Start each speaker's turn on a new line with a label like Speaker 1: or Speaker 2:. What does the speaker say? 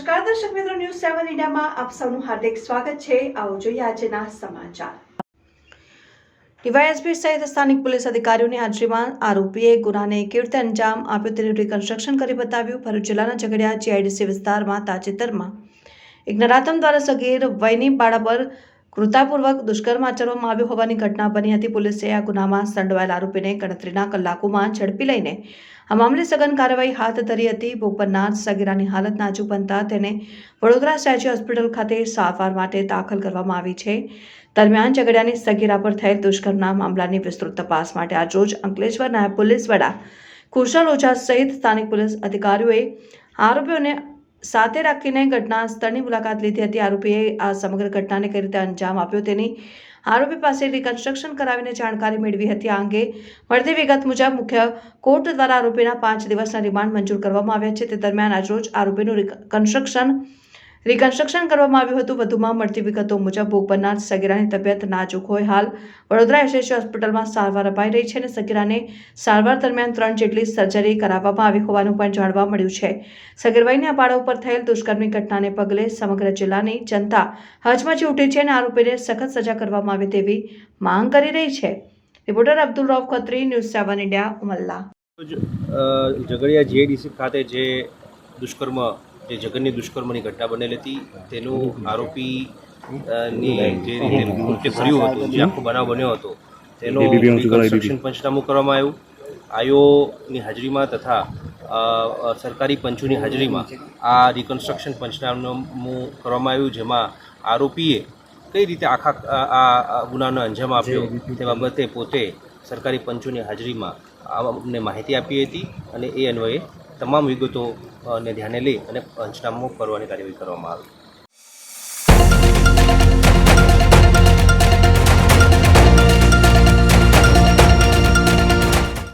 Speaker 1: સેવન ઇન્ડિયામાં આપ સૌનું હાર્દિક સ્વાગત છે. આવો જોઈએ આજના સમાચાર. ડીવાયએસપી સહિત સ્થાનિક પોલીસ અધિકારીઓની હાજરીમાં આરોપીએ ગુનાને કેવી અંજામ આપ્યો તેનું રિકન્સ્ટ્રક્શન કરી બતાવ્યું. ભરૂચ જિલ્લાના ઝઘડિયા જીઆઈડીસી વિસ્તારમાં તાજેતરમાં એક નરાતમ દ્વારા સગીર વયની બાળા પર કૃતાપૂર્વક દુષ્કર્મ આચરવામાં આવ્યું હોવાની ઘટના બની હતી. પોલીસે આ ગુનામાં સંડવાયેલ આરોપીને ગણતરીના કલાકોમાં ઝડપી લઈને આ મામલે સઘન કાર્યવાહી હાથ ધરી હતી. ભોગ સગીરાની હાલત નાજુક બનતા તેને વડોદરા સ્ટેચ્યુ હોસ્પિટલ ખાતે સારવાર માટે દાખલ કરવામાં આવી છે. દરમિયાન ઝઘડિયાની સગીરા પર થયેલ દુષ્કર્મના મામલાની વિસ્તૃત તપાસ માટે આજરોજ અંકલેશ્વર નાયબ પોલીસ વડા કુશલ ઓઝા સહિત સ્થાનિક પોલીસ અધિકારીઓએ આરોપીઓને સાથે રાખીને ઘટના સ્થળની મુલાકાત લીધી હતી. આરોપીએ આ સમગ્ર ઘટનાને કઈ રીતે અંજામ આપ્યો તેની આરોપી પાસે રિકન્સ્ટ્રક્શન કરાવીને જાણકારી મેળવી હતી. આ અંગે મળતી વિગત મુજબ મુખ્ય કોર્ટ દ્વારા આરોપીના પાંચ દિવસના રિમાન્ડ મંજૂર કરવામાં આવ્યા છે. તે દરમિયાન આજરોજ આરોપીનું રિકન્સ્ટ્રક્શન રિકન્સ્ટ્રક્શન કરવામાં આવ્યું હતું. વધુમાં મળતી વિગતો મુજબ ભોગ સગીરાની તબિયત નાજુક હોય હાલ વડોદરા એસએસસી હોસ્પિટલમાં સારવાર અપાઈ રહી છે અને સગીરાને સારવાર દરમિયાન ત્રણ જેટલી સર્જરી કરાવવામાં આવી હોવાનું પણ જાણવા મળ્યું છે. સગીરભાઈના બાળા ઉપર થયેલ દુષ્કર્મની ઘટનાને પગલે સમગ્ર જિલ્લાની જનતા હચમચી ઉઠી છે અને આરોપીને સખત સજા કરવામાં આવે તેવી માંગ કરી રહી છે. Reporter Abdul Rauf Khatri, news seven India, Umalla.
Speaker 2: Jhagadia GIDC ખાતે જે દુષ્કર્મ જે જગનની દુષ્કર્મની ઘટના બનેલી હતી તેનું આરોપી ની જે રીતે કૃત્ય કર્યું હતું જે આખો બનાવ બન્યો હતો તેનો રિકન્સ્ટ્રક્શન પંચનામું કરવામાં આવ્યું. આયોની હાજરીમાં તથા સરકારી પંચોની હાજરીમાં આ રિકન્સ્ટ્રક્શન પંચનામું કરવામાં આવ્યું જેમાં આરોપીએ કઈ રીતે આખા આ- ગુનાનો અંજામ આપ્યો તે બાબતે પોતે સરકારી પંચોની હાજરીમાં આ અમને માહિતી આપી હતી અને એ અન્વયે તમામ વિગતો અ, ધ્યાને લઈ અને પંચનામું કરવાની કાર્યવાહી કરવામાં આવી.